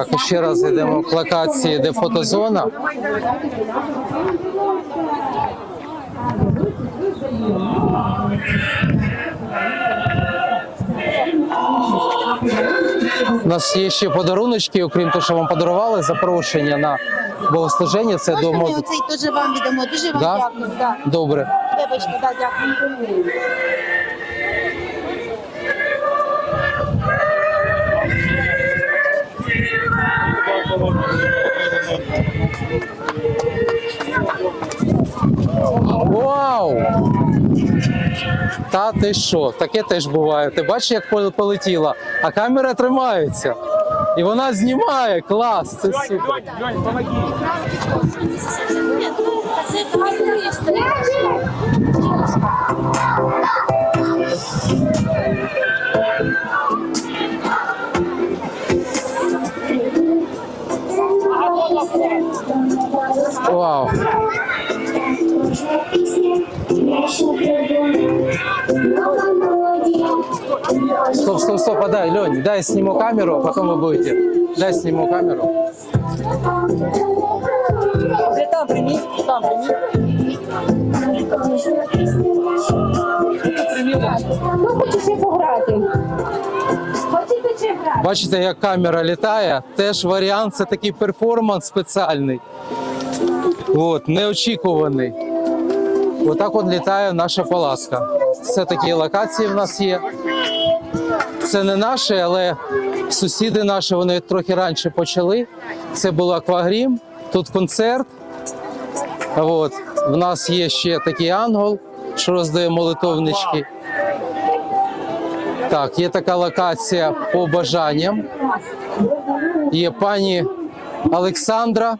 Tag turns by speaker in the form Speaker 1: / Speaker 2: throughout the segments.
Speaker 1: Так, і ще раз йдемо к локації, де фотозона. У нас є ще подаруночки, окрім того, що вам подарували, запрошення на богослуження. Це до
Speaker 2: ми оцей теж вам віддамо? Дуже вам
Speaker 1: Да?
Speaker 2: дякую. Да.
Speaker 1: Добре.
Speaker 2: Вибачте, да, дякую.
Speaker 1: Вау! Та ти що? Таке теж буває. Ти бачиш, як полетіла, а камера тримається. І вона знімає. Клас, це супер. Вау. Стоп, стоп, стоп, а дай, Лень, дай сниму камеру, а потом вы будете. Дай сниму камеру.
Speaker 3: Там прими, там прими.
Speaker 2: Хто хоче ще пограти?
Speaker 1: Бачите, як камера літає. Теж варіант, це такий перформанс спеціальний. От, неочікуваний. Отак от літає наша палатка. Це такі локації в нас є. Це не наші, але сусіди наші вони трохи раніше почали. Це був аквагрім, тут концерт. От. В нас є ще такий ангел, що роздає молитовнички. Так, є така локація по бажанням. Є пані Олександра.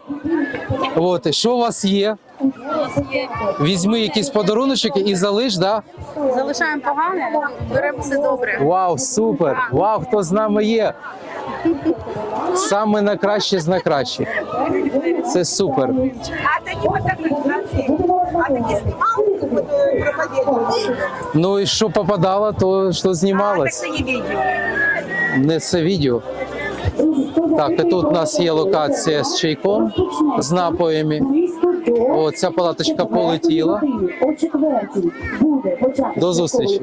Speaker 1: От, що у вас є? Візьми якісь подаруночок і залиш, да?
Speaker 3: Залишаємо погане, беремо все добре.
Speaker 1: Вау, супер! Вау, хто з нами є? Саме найкраще з найкращих. Це супер.
Speaker 4: А такі фотографії, а такі знімали
Speaker 1: Ну і що попадало, то що
Speaker 4: А, так це є відео.
Speaker 1: Не це відео. Так, і тут у нас є локація з чайком, з напоями. О, ця палаточка полетіла. До зустрічі.